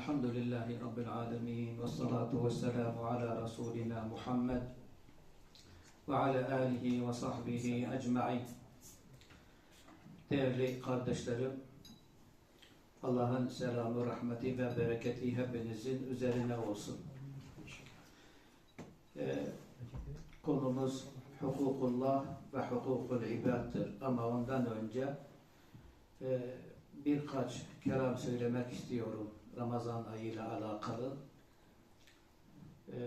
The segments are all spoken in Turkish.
الحمد لله رب العالمين والصلاة والسلام على رسولنا محمد وعلى آله وصحبه أجمعين Değerli kardeşlerim, Allah'ın selamı, rahmeti ve bereketi hepinizin üzerine olsun. Ee, konumuz hukukullah ve hukukul ibaddır. Ama ondan önce e, birkaç kelam söylemek istiyorum Ramazan ayıyla alakalı. E,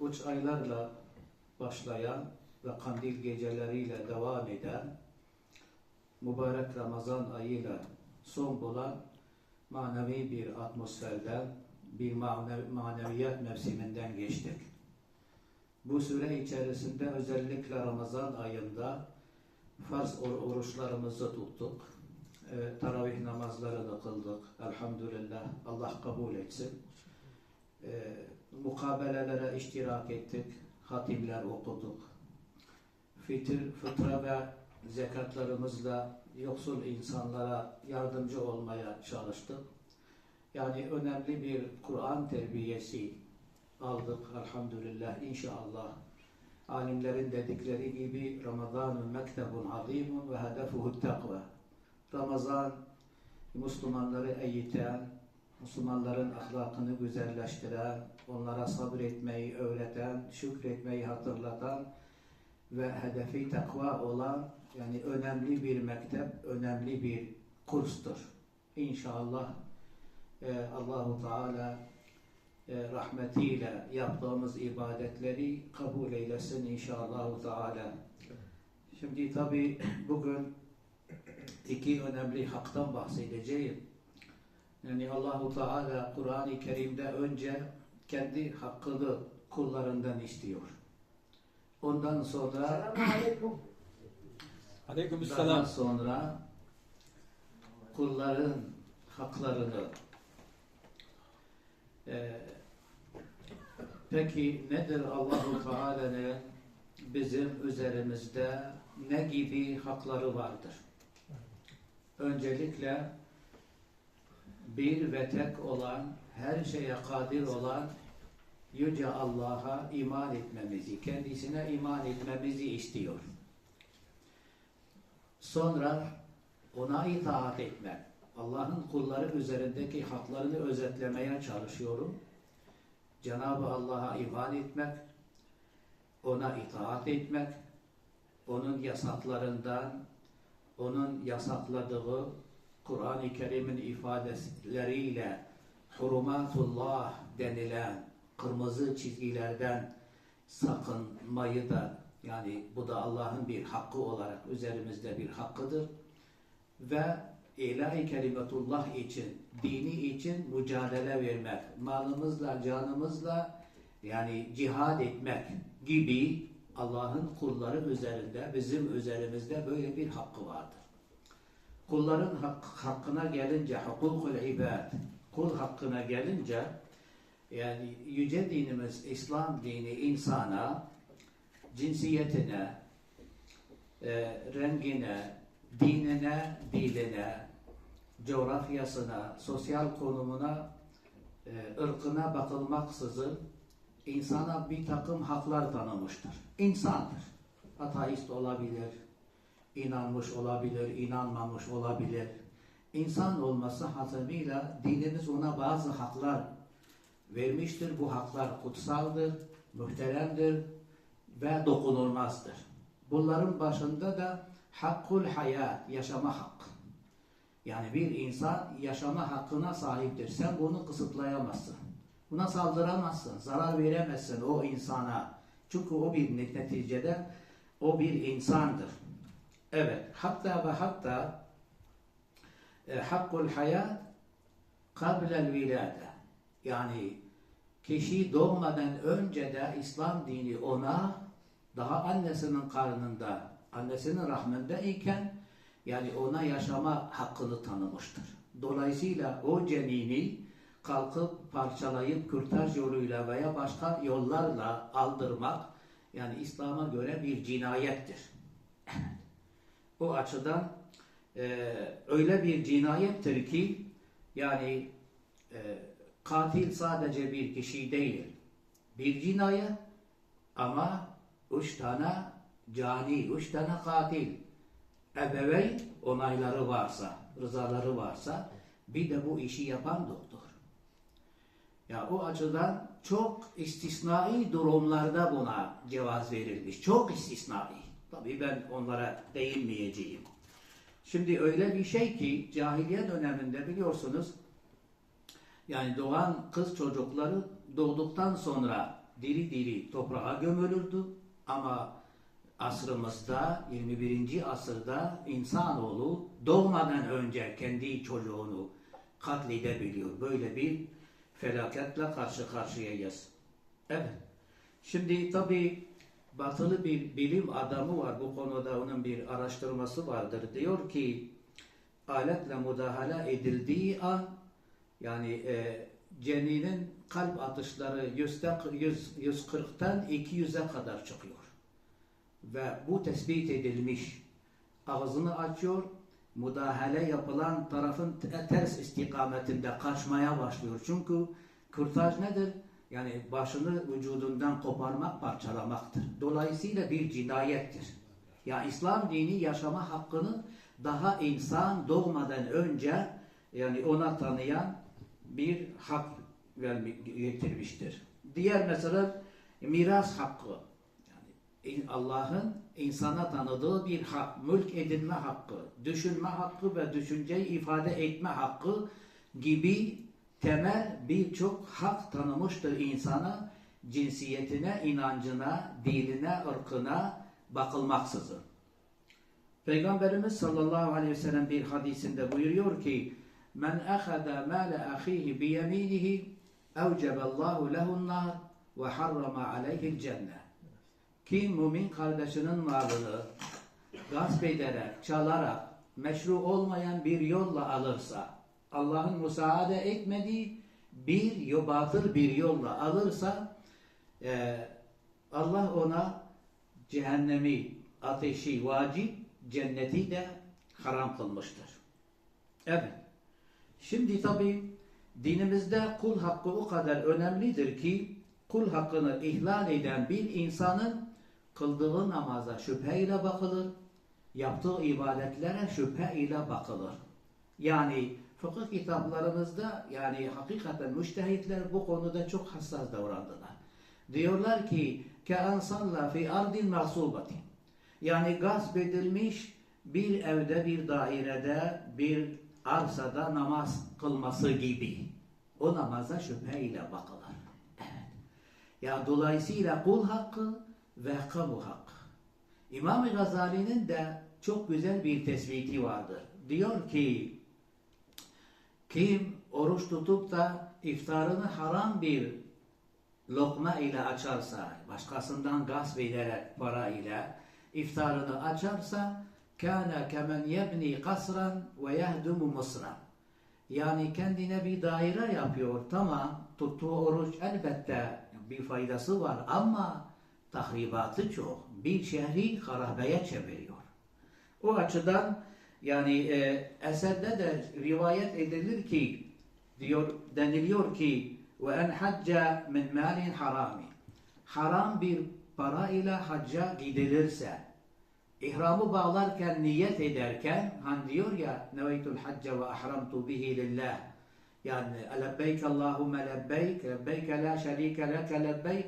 uç aylarla başlayan ve kandil geceleriyle devam eden mübarek Ramazan ayıyla son bulan manevi bir atmosferden, bir manev maneviyat mevsiminden geçtik. Bu süre içerisinde özellikle Ramazan ayında farz or oruçlarımızı tuttuk. E, taravih namazlarını kıldık. Elhamdülillah. Allah kabul etsin. E, mukabelelere iştirak ettik. Hatimler okuduk. Fitir, fıtra ve zekatlarımızla yoksul insanlara yardımcı olmaya çalıştık. Yani önemli bir Kur'an terbiyesi aldık elhamdülillah inşallah. Alimlerin dedikleri gibi Ramazanun mektebun azimun ve hedefuhu takva. Ramazan Müslümanları eğiten, Müslümanların ahlakını güzelleştiren, onlara sabretmeyi öğreten, şükretmeyi hatırlatan ve hedefi takva olan yani önemli bir mektep, önemli bir kurstur. İnşallah e, Allahu Teala e, rahmetiyle yaptığımız ibadetleri kabul eylesin inşallah Teala. Şimdi tabi bugün iki önemli haktan bahsedeceğim. Yani Allahu Teala Kur'an-ı Kerim'de önce kendi hakkını kullarından istiyor. Ondan sonra Aleykümselam. sonra kulların haklarını Ee, peki nedir Allahu Teala'nın bizim üzerimizde ne gibi hakları vardır? Öncelikle bir ve tek olan, her şeye kadir olan Yüce Allah'a iman etmemizi, kendisine iman etmemizi istiyor. Sonra ona itaat etmek. Allah'ın kulları üzerindeki haklarını özetlemeye çalışıyorum. Cenab-ı Allah'a iman etmek, ona itaat etmek, onun yasaklarından, onun yasakladığı Kur'an-ı Kerim'in ifadeleriyle hurumatullah denilen kırmızı çizgilerden sakınmayı da yani bu da Allah'ın bir hakkı olarak üzerimizde bir hakkıdır. Ve ilahi kelimetullah için, dini için mücadele vermek, malımızla, canımızla yani cihad etmek gibi Allah'ın kulları üzerinde, bizim üzerimizde böyle bir hakkı vardır. Kulların hak, hakkına gelince, hukukul ibad, kul hakkına gelince, yani yüce dinimiz, İslam dini insana, cinsiyetine, e, rengine, dinine, diline, coğrafyasına, sosyal konumuna, e, ırkına bakılmaksızın insana bir takım haklar tanımıştır. İnsandır. Ateist olabilir, inanmış olabilir, inanmamış olabilir. İnsan olması hasabıyla dinimiz ona bazı haklar vermiştir. Bu haklar kutsaldır, muhteremdir ve dokunulmazdır. Bunların başında da hakkul hayat, yaşama hakkı. Yani bir insan yaşama hakkına sahiptir. Sen bunu kısıtlayamazsın. Buna saldıramazsın, zarar veremezsin o insana. Çünkü o bir neticede o bir insandır. Evet, hatta ve hatta e, hakkul hayat kablel vilade. Yani kişi doğmadan önce de İslam dini ona daha annesinin karnında, annesinin rahminde iken yani ona yaşama hakkını tanımıştır. Dolayısıyla o cenini kalkıp parçalayıp kürtaj yoluyla veya başka yollarla aldırmak yani İslam'a göre bir cinayettir. o açıdan e, öyle bir cinayettir ki yani e, katil sadece bir kişi değil. Bir cinayet ama üç tane cani, üç tane katil. Ebeveyn onayları varsa, rızaları varsa bir de bu işi yapan doktor. Ya o açıdan çok istisnai durumlarda buna cevaz verilmiş. Çok istisnai. Tabii ben onlara değinmeyeceğim. Şimdi öyle bir şey ki cahiliye döneminde biliyorsunuz yani doğan kız çocukları doğduktan sonra diri diri toprağa gömülürdü ama asrımızda 21. asırda insanoğlu doğmadan önce kendi çocuğunu katledebiliyor. Böyle bir felaketle karşı karşıyayız. Evet. Şimdi tabi batılı bir bilim adamı var. Bu konuda onun bir araştırması vardır. Diyor ki aletle müdahale edildiği an yani e, ceninin kalp atışları yüzde, yüz, 140'tan 200'e kadar çıkıyor. Ve bu tespit edilmiş. Ağzını açıyor, müdahale yapılan tarafın te- ters istikametinde kaçmaya başlıyor. Çünkü kürtaj nedir? Yani başını vücudundan koparmak, parçalamaktır. Dolayısıyla bir cinayettir. Ya İslam dini yaşama hakkını daha insan doğmadan önce yani ona tanıyan bir hak getirmiştir. Diğer mesela miras hakkı. Allah'ın insana tanıdığı bir hak, mülk edinme hakkı, düşünme hakkı ve düşünceyi ifade etme hakkı gibi temel birçok hak tanımıştır insana cinsiyetine, inancına, diline, ırkına bakılmaksızın. Peygamberimiz sallallahu aleyhi ve sellem bir hadisinde buyuruyor ki Men ahada mâle ahihi biyeminihi evceballahu lehun nar ve harrama aleyhil. Kim mümin kardeşinin malını gasp ederek, çalarak, meşru olmayan bir yolla alırsa, Allah'ın müsaade etmediği bir batıl bir yolla alırsa, e, Allah ona cehennemi, ateşi vacip, cenneti de haram kılmıştır. Evet. Şimdi tabi dinimizde kul hakkı o kadar önemlidir ki kul hakkını ihlal eden bir insanın kıldığı namaza şüpheyle bakılır, yaptığı ibadetlere şüpheyle bakılır. Yani fıkıh kitaplarımızda yani hakikaten müştehitler bu konuda çok hassas davrandılar. Diyorlar ki كَاَنْ صَلَّى فِي اَرْضِ الْمَغْصُوبَةِ Yani gasp edilmiş bir evde, bir dairede, bir arsada namaz kılması gibi. O namaza şüpheyle bakılır. Evet. Ya dolayısıyla kul hakkı ve kamu hakkı. İmam-ı Gazali'nin de çok güzel bir tespiti vardır. Diyor ki kim oruç tutup da iftarını haram bir lokma ile açarsa, başkasından gasp ederek para ile iftarını açarsa kana kemen yebni kasran ve yehdumu mısran. Yani kendine bir daire yapıyor. Tamam tuttuğu oruç elbette bir faydası var ama tahribatı çok. Bir şehri harabeye çeviriyor. O açıdan yani e, eserde de rivayet edilir ki diyor deniliyor ki ve en hacca min malin harami. Haram bir para ile hacca gidilirse ihramı bağlarken niyet ederken han diyor ya neveytul hacca ve ahramtu bihi lillah yani lebbeyk Allahümme lebbeyk lebbeyk la şerike leke lebbeyk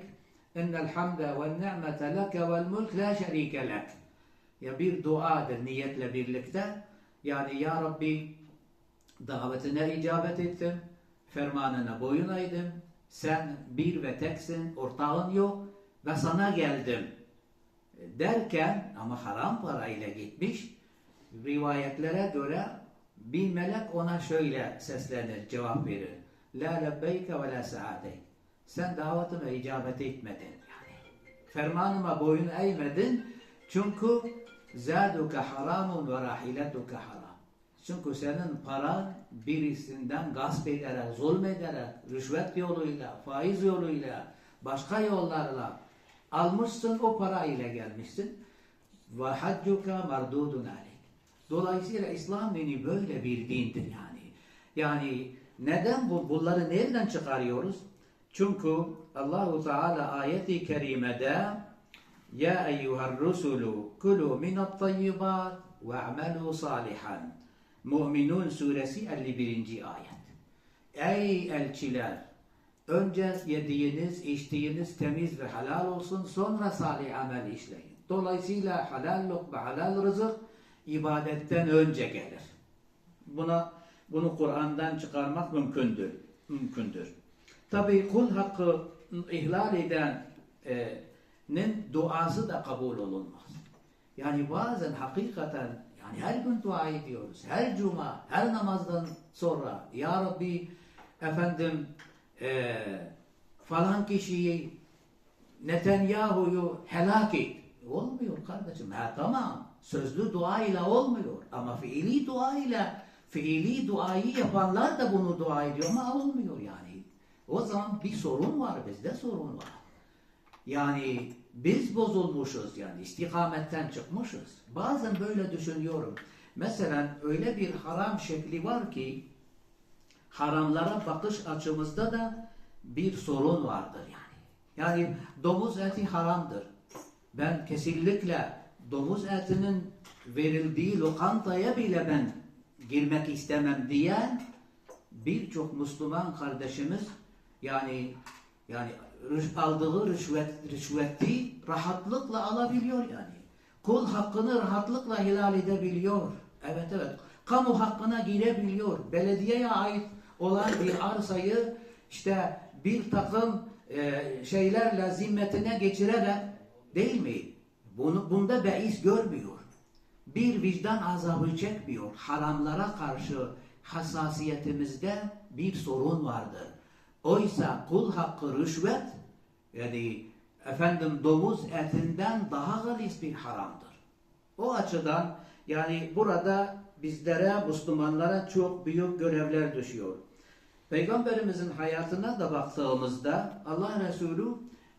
innel hamde ve ni'mete leke vel mulk la şerike lek. Ya bir duadır niyetle birlikte yani ya Rabbi davetine icabet ettim fermanına boyun eğdim sen bir ve teksin ortağın yok ve sana geldim derken ama haram parayla gitmiş rivayetlere göre bir melek ona şöyle seslenir cevap verir. La lebbeyke ve la saadeyk sen davetime icabet etmedin yani fermanıma boyun eğmedin çünkü zaduka haramun ve rahiletuka haram çünkü senin paran birisinden gasp ederek, zulmederek, rüşvet yoluyla, faiz yoluyla, başka yollarla almışsın o parayla gelmişsin. Ve haccuka mardudun aleyk. Dolayısıyla İslam dini böyle bir dindir yani. Yani Neden bu, bunları nereden çıkarıyoruz? Çünkü Allahu Teala ayeti kerimede Ya eyyuhar rusulu kulu minat tayyibat ve amelu salihan. Müminun suresi 51. ayet. Ey elçiler! Önce yediğiniz, içtiğiniz temiz ve halal olsun, sonra salih amel işleyin. Dolayısıyla halal lokma, halal rızık ibadetten önce gelir. Buna bunu Kur'an'dan çıkarmak mümkündür. Mümkündür. Tabii kul hakkı ihlal edenin duası da kabul olunmaz. Yani bazen hakikaten yani her gün dua ediyoruz. Her cuma, her namazdan sonra Ya Rabbi efendim eee falan kişiyi Netanyahu'yu helak et. Olmuyor kardeşim. Ha tamam. Sözlü dua ile olmuyor. Ama fiili dua ile fiili duayı yapanlar da bunu dua ediyor ama olmuyor yani. O zaman bir sorun var. Bizde sorun var. Yani biz bozulmuşuz yani istikametten çıkmışız. Bazen böyle düşünüyorum. Mesela öyle bir haram şekli var ki haramlara bakış açımızda da bir sorun vardır yani. Yani domuz eti haramdır. Ben kesinlikle domuz etinin verildiği lokantaya bile ben girmek istemem diyen birçok Müslüman kardeşimiz yani yani aldığı rüşvet, rüşveti rahatlıkla alabiliyor yani. Kul hakkını rahatlıkla hilal edebiliyor. Evet evet. Kamu hakkına girebiliyor. Belediyeye ait olan bir arsayı işte bir takım e, şeylerle zimmetine geçirerek değil mi? Bunu, bunda beis görmüyor. Bir vicdan azabı çekmiyor. Haramlara karşı hassasiyetimizde bir sorun vardır. Oysa kul hakkı rüşvet yani efendim domuz etinden daha galis bir haramdır. O açıdan yani burada bizlere, Müslümanlara çok büyük görevler düşüyor. Peygamberimizin hayatına da baktığımızda Allah Resulü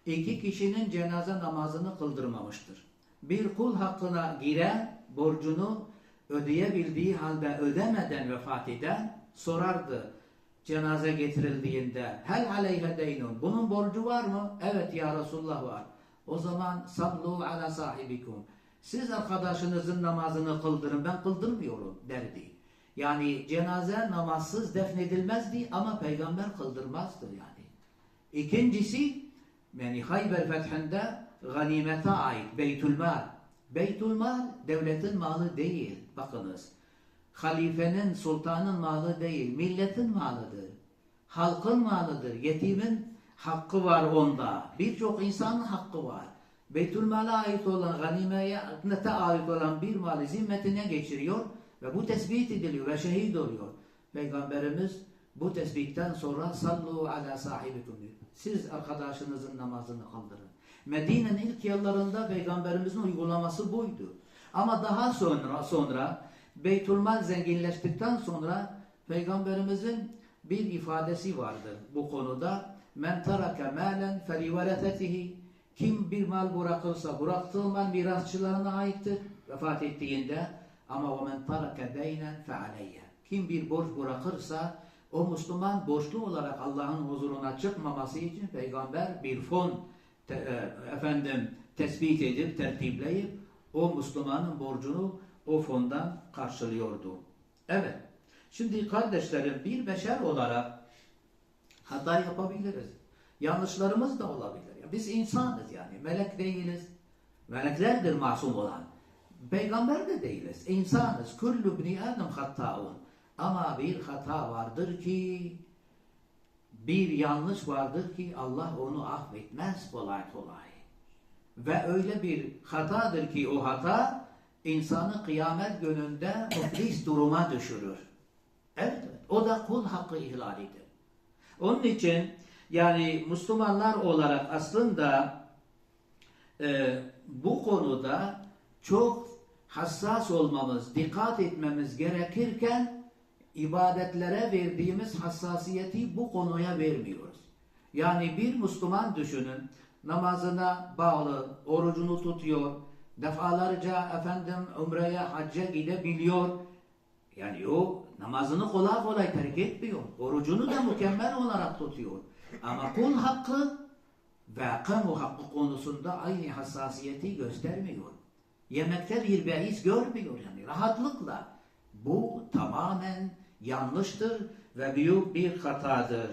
iki kişinin cenaze namazını kıldırmamıştır. Bir kul hakkına giren borcunu ödeyebildiği halde ödemeden vefat eden sorardı cenaze getirildiğinde hel aleyhe deynun bunun borcu var mı? Evet ya Resulullah var. O zaman sallu ala sahibikum. Siz arkadaşınızın namazını kıldırın ben kıldırmıyorum derdi. Yani cenaze namazsız defnedilmezdi ama peygamber kıldırmazdı yani. İkincisi yani Hayber fethinde ganimete ait Beytülmal. Beytülmal devletin malı değil. Bakınız. Halifenin, sultanın malı değil. Milletin malıdır. Halkın malıdır. Yetimin hakkı var onda. Birçok insanın hakkı var. Beytülmal'a ait olan, ganimete ait olan bir malı zimmetine geçiriyor ve bu tespit ediliyor ve şehit oluyor. Peygamberimiz bu tespitten sonra sallu ala sahibikum diyor. Siz arkadaşınızın namazını kıldırın. Medine'nin ilk yıllarında Peygamberimizin uygulaması buydu. Ama daha sonra sonra Beytülmal zenginleştikten sonra Peygamberimizin bir ifadesi vardır bu konuda. Men terake malen feliveretetihi kim bir mal bırakırsa bıraktığı mal mirasçılarına aittir vefat ettiğinde. Ama o men terake deynen fealeyye. Kim bir borç bırakırsa o Müslüman borçlu olarak Allah'ın huzuruna çıkmaması için peygamber bir fon te, e, efendim tespit edip tertipleyip o Müslümanın borcunu o fondan karşılıyordu. Evet. Şimdi kardeşlerim bir beşer olarak hata yapabiliriz. Yanlışlarımız da olabilir. Biz insanız yani. Melek değiliz. Meleklerdir masum olan. Peygamber de değiliz. İnsanız. Kullu bni adam hattaun. Ama bir hata vardır ki bir yanlış vardır ki Allah onu affetmez kolay kolay. Ve öyle bir hatadır ki o hata insanı kıyamet gününde müflis duruma düşürür. Evet. O da kul hakkı ihlalidir. Onun için yani Müslümanlar olarak aslında e, bu konuda çok hassas olmamız, dikkat etmemiz gerekirken ibadetlere verdiğimiz hassasiyeti bu konuya vermiyoruz. Yani bir Müslüman düşünün namazına bağlı, orucunu tutuyor, defalarca efendim umreye, hacca gidebiliyor. Yani o namazını kolay kolay terk etmiyor. Orucunu da mükemmel olarak tutuyor. Ama kul hakkı ve kamu hakkı konusunda aynı hassasiyeti göstermiyor. Yemekte bir behis görmüyor yani rahatlıkla. Bu tamamen yanlıştır ve büyük bir hatadır.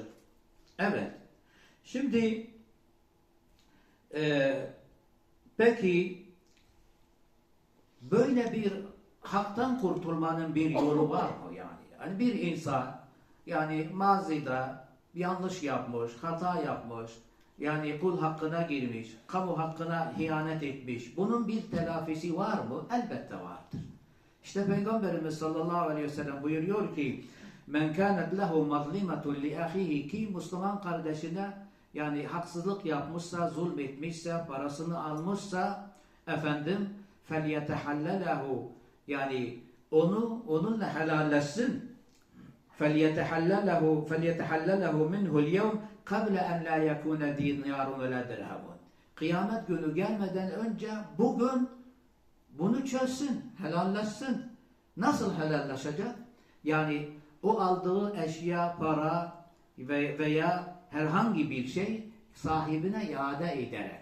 Evet. Şimdi e, peki böyle bir haktan kurtulmanın bir yolu var mı yani? Yani bir insan yani mazida yanlış yapmış, hata yapmış, yani kul hakkına girmiş, kamu hakkına ihanet etmiş. Bunun bir telafisi var mı? Elbette vardır. İşte Peygamberimiz sallallahu aleyhi ve sellem buyuruyor ki Men kânet lehu mazlimetun li ahihi ki Müslüman kardeşine yani haksızlık yapmışsa, zulmetmişse, parasını almışsa efendim فَلْيَتَحَلَّلَهُ yani onu onunla helalleşsin. فَلْيَتَحَلَّلَهُ فَلْيَتَحَلَّلَهُ مِنْهُ الْيَوْمِ قَبْلَ أَنْ لَا يَكُونَ دِينَارٌ وَلَا دِرْهَمٌ Kıyamet günü gelmeden önce bugün bunu çözsün, helalleşsin. Nasıl helalleşecek? Yani o aldığı eşya, para ve- veya herhangi bir şey sahibine iade ederek.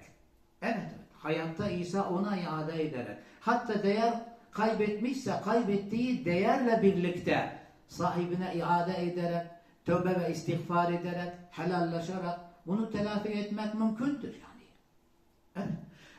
Evet, evet. Hayatta İsa ona iade ederek. Hatta değer kaybetmişse kaybettiği değerle birlikte sahibine iade ederek, tövbe ve istiğfar ederek, helallaşarak bunu telafi etmek mümkündür yani. Evet.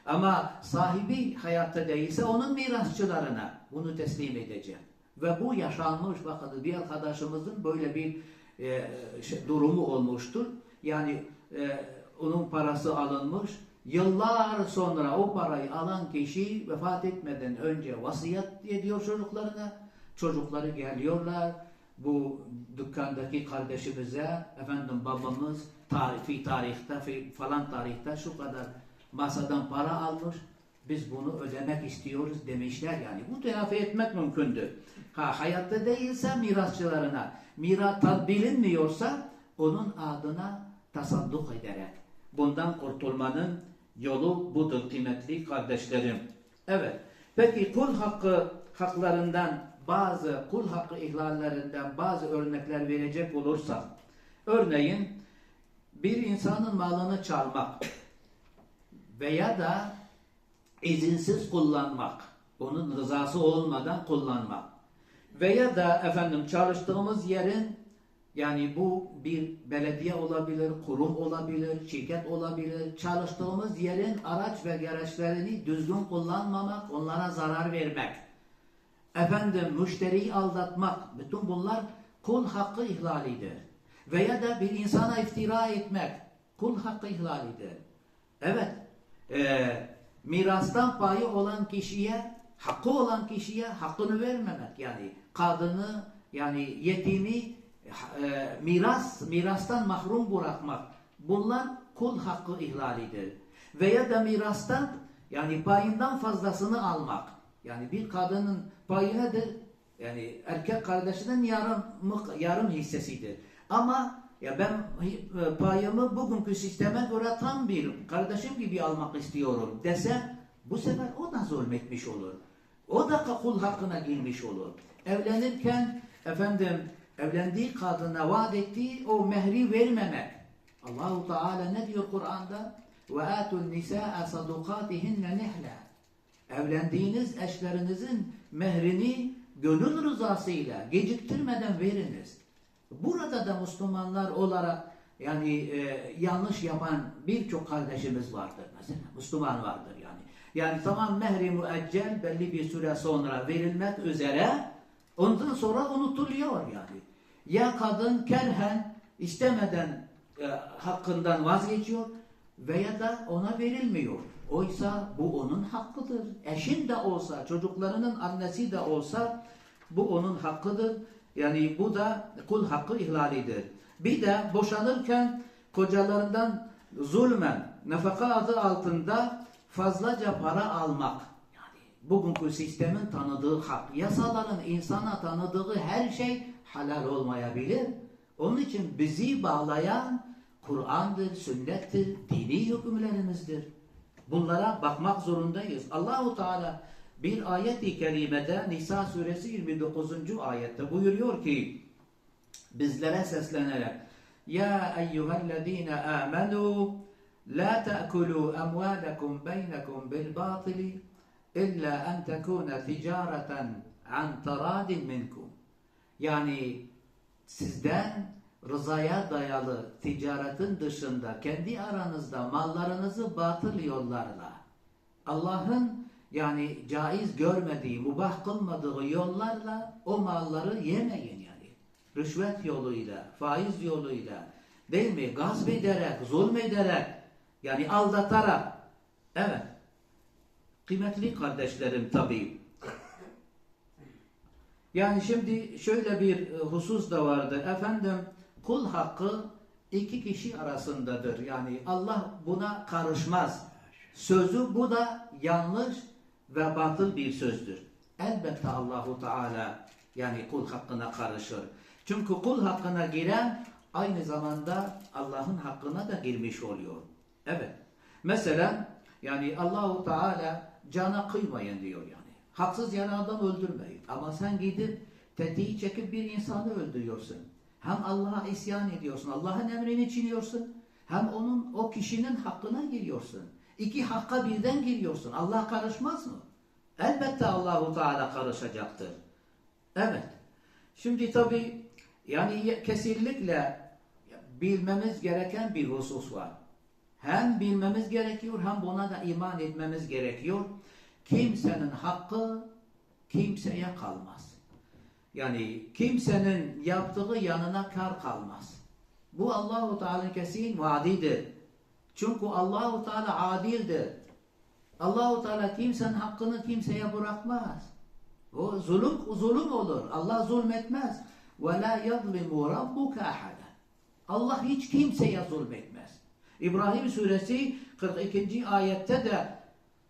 Ama sahibi hayatta değilse onun mirasçılarına bunu teslim edecek. Ve bu yaşanmış bakın bir arkadaşımızın böyle bir e, şey, durumu olmuştur. Yani e, onun parası alınmış. Yıllar sonra o parayı alan kişi vefat etmeden önce vasiyet ediyor çocuklarına. Çocukları geliyorlar. Bu dükkandaki kardeşimize efendim babamız tarifi tarihte falan tarihte şu kadar masadan para almış. Biz bunu ödemek istiyoruz demişler yani. Bu telafi etmek mümkündür. Ha hayatta değilse mirasçılarına, miras tat- bilinmiyorsa onun adına tasadduk ederek. Bundan kurtulmanın yolu budur kıymetli kardeşlerim. Evet. Peki kul hakkı haklarından bazı kul hakkı ihlallerinden bazı örnekler verecek olursak örneğin bir insanın malını çalmak veya da izinsiz kullanmak, onun rızası olmadan kullanmak veya da efendim çalıştığımız yerin yani bu bir belediye olabilir, kurum olabilir, şirket olabilir. Çalıştığımız yerin araç ve gereçlerini düzgün kullanmamak, onlara zarar vermek. Efendim müşteriyi aldatmak, bütün bunlar kul hakkı ihlalidir. Veya da bir insana iftira etmek, kul hakkı ihlalidir. Evet, e, mirastan payı olan kişiye, hakkı olan kişiye hakkını vermemek. Yani kadını, yani yetimi e, miras, mirastan mahrum bırakmak. Bunlar kul hakkı ihlalidir. Veya da mirastan yani payından fazlasını almak. Yani bir kadının payı nedir? Yani erkek kardeşinin yarım, yarım hissesidir. Ama ya ben e, payımı bugünkü sisteme göre tam bir kardeşim gibi almak istiyorum desem bu sefer o da zulmetmiş olur. O da kul hakkına girmiş olur. Evlenirken efendim evlendiği kadına vaat ettiği o mehri vermemek. Allahu Teala ne diyor Kur'an'da? Ve atun nisaa sadukatihinne. Evlendiğiniz eşlerinizin mehrini gönül rızasıyla geciktirmeden veriniz. Burada da Müslümanlar olarak yani e, yanlış yapan birçok kardeşimiz vardır mesela. Müslüman vardır yani. Yani tamam mehri müeccel belli bir süre sonra verilmek üzere ondan sonra unutuluyor yani. Ya kadın kerhen istemeden e, hakkından vazgeçiyor veya da ona verilmiyor. Oysa bu onun hakkıdır. Eşin de olsa, çocuklarının annesi de olsa bu onun hakkıdır. Yani bu da kul hakkı ihlalidir. Bir de boşanırken kocalarından zulmen, nafaka adı altında fazlaca para almak. Bugünkü sistemin tanıdığı hak, yasaların insana tanıdığı her şey halal olmayabilir. Onun için bizi bağlayan Kur'an'dır, sünnettir, dini hükümlerimizdir. Bunlara bakmak zorundayız. Allahu Teala Bir ayet-i kerimede Nisa suresi 29. ayette buyuruyor ki bizlere seslenerek Ya eyyühellezine amenu la te'kulu emvâlekum beynekum bil batili illa en tekune ticareten an taradin minkum yani sizden rızaya dayalı ticaretin dışında kendi aranızda mallarınızı batıl yollarla Allah'ın yani caiz görmediği, mubah kılmadığı yollarla o malları yemeyin yani. Rüşvet yoluyla, faiz yoluyla, değil mi? Gasp ederek, zulmederek, yani aldatarak. Evet. Kıymetli kardeşlerim tabii. Yani şimdi şöyle bir e, husus da vardır. Efendim kul hakkı iki kişi arasındadır. Yani Allah buna karışmaz. Sözü bu da yanlış ve batıl bir sözdür. Elbette Allahu Teala yani kul hakkına karışır. Çünkü kul hakkına giren aynı zamanda Allah'ın hakkına da girmiş oluyor. Evet. Mesela yani Allahu Teala cana kıymayın diyor yani. Haksız yere adam öldürmeyin. Ama sen gidip tetiği çekip bir insanı öldürüyorsun. Hem Allah'a isyan ediyorsun. Allah'ın emrini çiğniyorsun. Hem onun o kişinin hakkına giriyorsun. İki hakka birden giriyorsun. Allah karışmaz mı? Elbette Allahu Teala karışacaktır. Evet. Şimdi tabi yani kesinlikle bilmemiz gereken bir husus var. Hem bilmemiz gerekiyor hem buna da iman etmemiz gerekiyor. Kimsenin hakkı kimseye kalmaz. Yani kimsenin yaptığı yanına kar kalmaz. Bu Allahu Teala'nın kesin vaadidir. Çünkü Allahu Teala adildir. Allahu Teala kimsenin hakkını kimseye bırakmaz. O zulüm zulüm olur. Allah zulmetmez. Ve la yadlimu rabbuka ahada. Allah hiç kimseye zulmetmez. İbrahim suresi 42. ayette de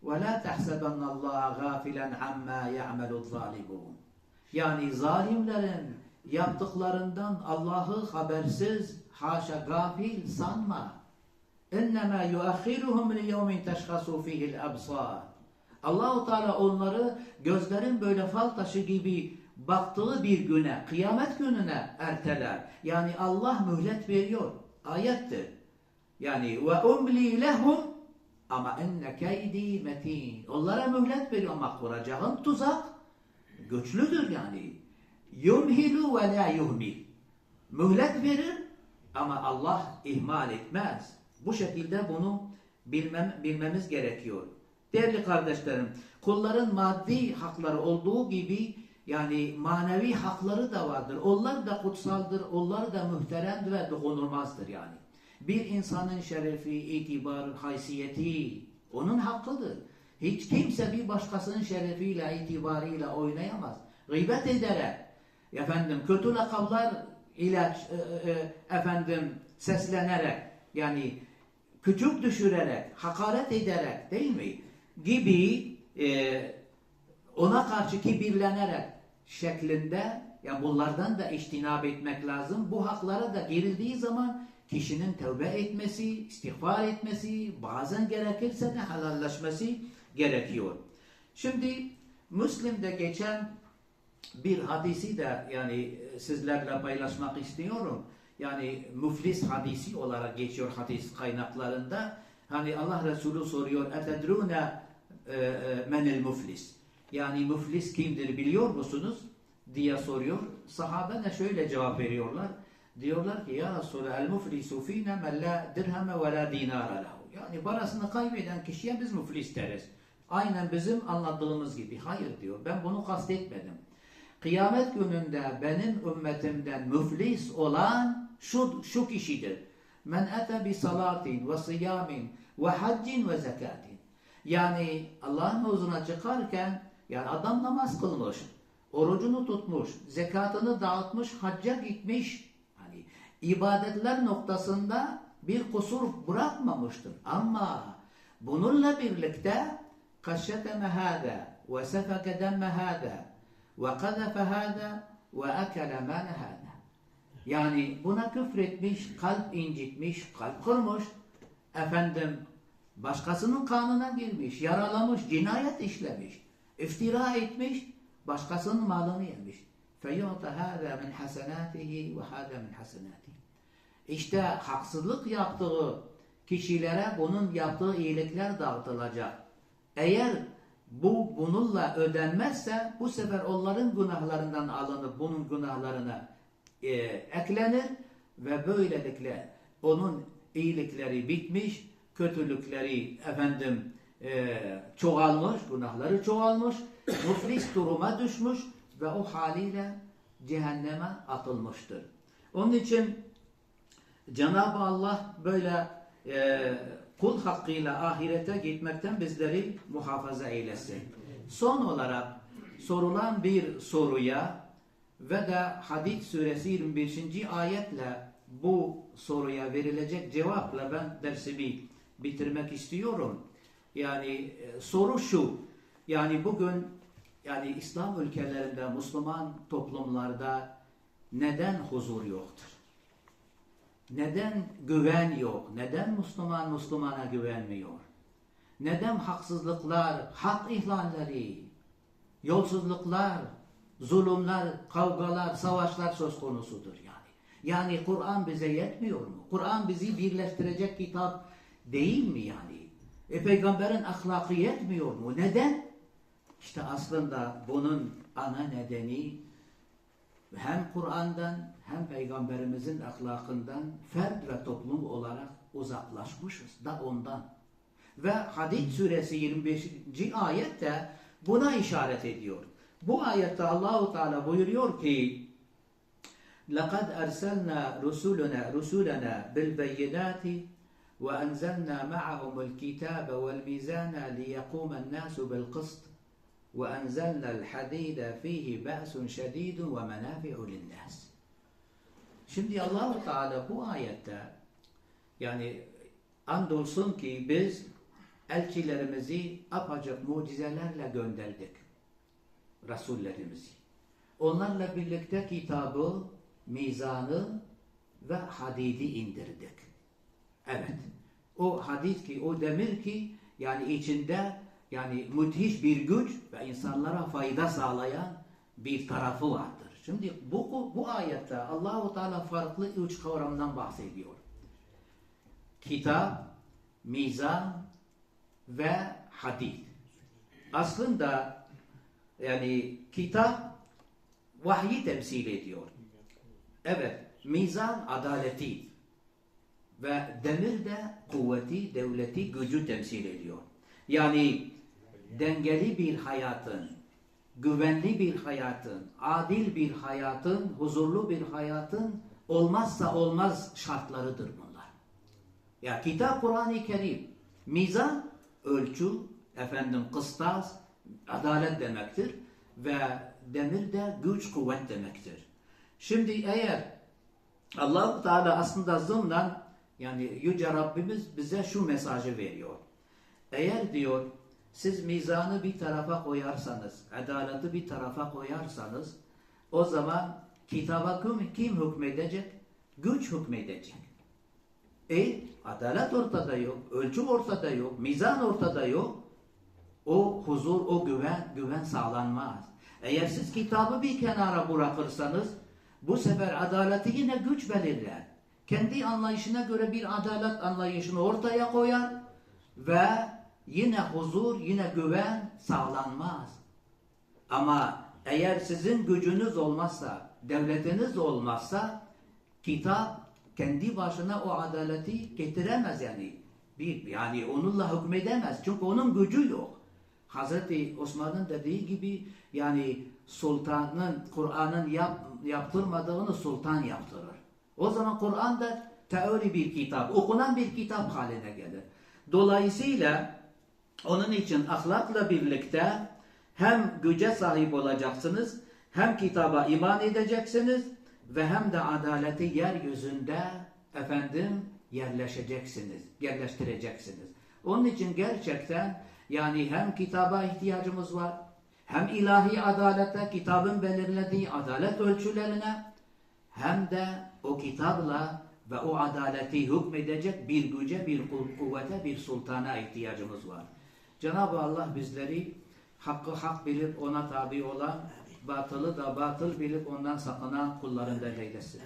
وَلَا تَحْسَبَنَّ اللّٰهَ غَافِلًا عَمَّا يَعْمَلُ الظَّالِمُونَ Yani zalimlerin yaptıklarından Allah'ı habersiz, haşa gafil sanma. اِنَّمَا يُؤَخِّرُهُمْ لِيَوْمٍ تَشْخَصُ فِيهِ الْأَبْصَارِ Allahu Teala onları gözlerin böyle fal taşı gibi baktığı bir güne, kıyamet gününe erteler. Yani Allah mühlet veriyor. Ayettir. Yani ve umli lehum ama enne keydi metin. Onlara mühlet veriyor ama kuracağım tuzak güçlüdür yani. Yumhilu ve la yuhmil. Mühlet verir ama Allah ihmal etmez. Bu şekilde bunu bilmem, bilmemiz gerekiyor. Değerli kardeşlerim, kulların maddi hakları olduğu gibi yani manevi hakları da vardır. Onlar da kutsaldır, onlar da muhteremdir ve dokunulmazdır yani. Bir insanın şerefi, itibar, haysiyeti onun hakkıdır. Hiç kimse bir başkasının şerefiyle, itibarıyla oynayamaz. Gıybet ederek, efendim kötü lakablar ile e, e, efendim seslenerek yani küçük düşürerek, hakaret ederek değil mi? Gibi e, ona karşı kibirlenerek şeklinde yani bunlardan da iştinab etmek lazım. Bu haklara da girildiği zaman kişinin tövbe etmesi, istiğfar etmesi, bazen gerekirse de helalleşmesi gerekiyor. Şimdi Müslim'de geçen bir hadisi de yani sizlerle paylaşmak istiyorum. Yani müflis hadisi olarak geçiyor hadis kaynaklarında. Hani Allah Resulü soruyor etedrune menel müflis. Yani müflis kimdir biliyor musunuz? diye soruyor. Sahabe de şöyle cevap veriyorlar. Diyorlar ki ya Resulallah el muflisu fina men la dirheme ve la dinara lehu. Yani parasını kaybeden kişiye biz müflis deriz. Aynen bizim anladığımız gibi. Hayır diyor. Ben bunu kastetmedim. Kıyamet gününde benim ümmetimden müflis olan şu, şu kişidir. Men ete bi salatin ve siyamin ve haccin ve zekatin. Yani Allah'ın huzuruna çıkarken yani adam namaz kılmış, orucunu tutmuş, zekatını dağıtmış, hacca gitmiş Hani ibadetler noktasında bir kusur bırakmamıştır. Ama bununla birlikte kaşşeteme hâde ve sefeke demme hâde ve kazefe hâde ve ekele mâle hâde. Yani buna küfretmiş, kalp incitmiş, kalp kırmış, efendim başkasının kanına girmiş, yaralamış, cinayet işlemiş. iftira etmiş, başkasının malını yemiş. فَيُعْتَ هَذَا مِنْ حَسَنَاتِهِ وَهَذَا مِنْ حَسَنَاتِهِ işte haksızlık yaptığı kişilere bunun yaptığı iyilikler dağıtılacak. Eğer bu bununla ödenmezse bu sefer onların günahlarından alınıp bunun günahlarına e, eklenir ve böylelikle onun iyilikleri bitmiş, kötülükleri efendim e, çoğalmış, günahları çoğalmış, müflis duruma düşmüş ve o haliyle cehenneme atılmıştır. Onun için Cenab-ı Allah böyle e, kul hakkıyla ahirete gitmekten bizleri muhafaza eylesin. Son olarak sorulan bir soruya ve de Hadid suresi 25. ayetle bu soruya verilecek cevapla ben dersimi bitirmek istiyorum. Yani e, soru şu. Yani bugün yani İslam ülkelerinde, Müslüman toplumlarda neden huzur yoktur? Neden güven yok? Neden Müslüman Müslümana güvenmiyor? Neden haksızlıklar, hak ihlalleri, yolsuzluklar, zulümler, kavgalar, savaşlar söz konusudur yani. Yani Kur'an bize yetmiyor mu? Kur'an bizi birleştirecek kitap değil mi yani? E peygamberin ahlakı yetmiyor mu? Neden? İşte aslında bunun ana nedeni hem Kur'an'dan hem Peygamberimizin ahlakından fert ve toplum olarak uzaklaşmışız da ondan. Ve Hadid suresi 25. ayette buna işaret ediyor. Bu ayette Allahu Teala buyuruyor ki لَقَدْ أَرْسَلْنَا رُسُولَنَا رُسُولَنَا بِالْبَيِّنَاتِ وَأَنْزَلْنَا مَعَهُمُ الْكِتَابَ وَالْمِيزَانَ لِيَقُومَ النَّاسُ بِالْقِسْطِ وَأَنْزَلْنَا الْحَدِيدَ فِيهِ بَأْسٌ شَدِيدٌ وَمَنَافِعُ لِلنَّاسِ Şimdi Allahu Teala bu ayette yani andolsun ki biz elçilerimizi apacık mucizelerle gönderdik. Resullerimizi. Onlarla birlikte kitabı, mizanı ve hadidi indirdik. Evet. O hadis ki, o demir ki yani içinde yani müthiş bir güç ve insanlara fayda sağlayan bir tarafı vardır. Şimdi bu, bu ayette Allahu Teala farklı üç kavramdan bahsediyor. Kitap, mizan ve hadid. Aslında yani kitap vahyi temsil ediyor. Evet, mizan adaleti ve demir de kuvveti, devleti, gücü temsil ediyor. Yani dengeli bir hayatın, güvenli bir hayatın, adil bir hayatın, huzurlu bir hayatın olmazsa olmaz şartlarıdır bunlar. Ya kitap Kur'an-ı Kerim, mizan, ölçü, efendim kıstas, adalet demektir ve demir de güç kuvvet demektir. Şimdi eğer allah Teala aslında zımnan yani Yüce Rabbimiz bize şu mesajı veriyor. Eğer diyor siz mizanı bir tarafa koyarsanız, adaleti bir tarafa koyarsanız o zaman kitaba kim, kim hükmedecek? Güç hükmedecek. E adalet ortada yok, ölçü ortada yok, mizan ortada yok. O huzur, o güven, güven sağlanmaz. Eğer siz kitabı bir kenara bırakırsanız bu sefer adaleti yine güç belirler. Kendi anlayışına göre bir adalet anlayışını ortaya koyar ve yine huzur, yine güven sağlanmaz. Ama eğer sizin gücünüz olmazsa, devletiniz olmazsa kitap kendi başına o adaleti getiremez yani. Bir, yani onunla hükmedemez. Çünkü onun gücü yok. Hazreti Osman'ın dediği gibi yani sultanın, Kur'an'ın yap, yaptırmadığını sultan yaptırır. O zaman Kur'an da teori bir kitap, okunan bir kitap haline gelir. Dolayısıyla onun için ahlakla birlikte hem güce sahip olacaksınız, hem kitaba iman edeceksiniz ve hem de adaleti yeryüzünde efendim yerleşeceksiniz, yerleştireceksiniz. Onun için gerçekten yani hem kitaba ihtiyacımız var, hem ilahi adalete, kitabın belirlediği adalet ölçülerine, hem de o kitapla ve o adaleti hükmedecek bir güce, bir kuvvete, bir sultana ihtiyacımız var. Cenab-ı Allah bizleri hakkı hak bilip ona tabi olan, batılı da batıl bilip ondan sakınan kullarından eylesin.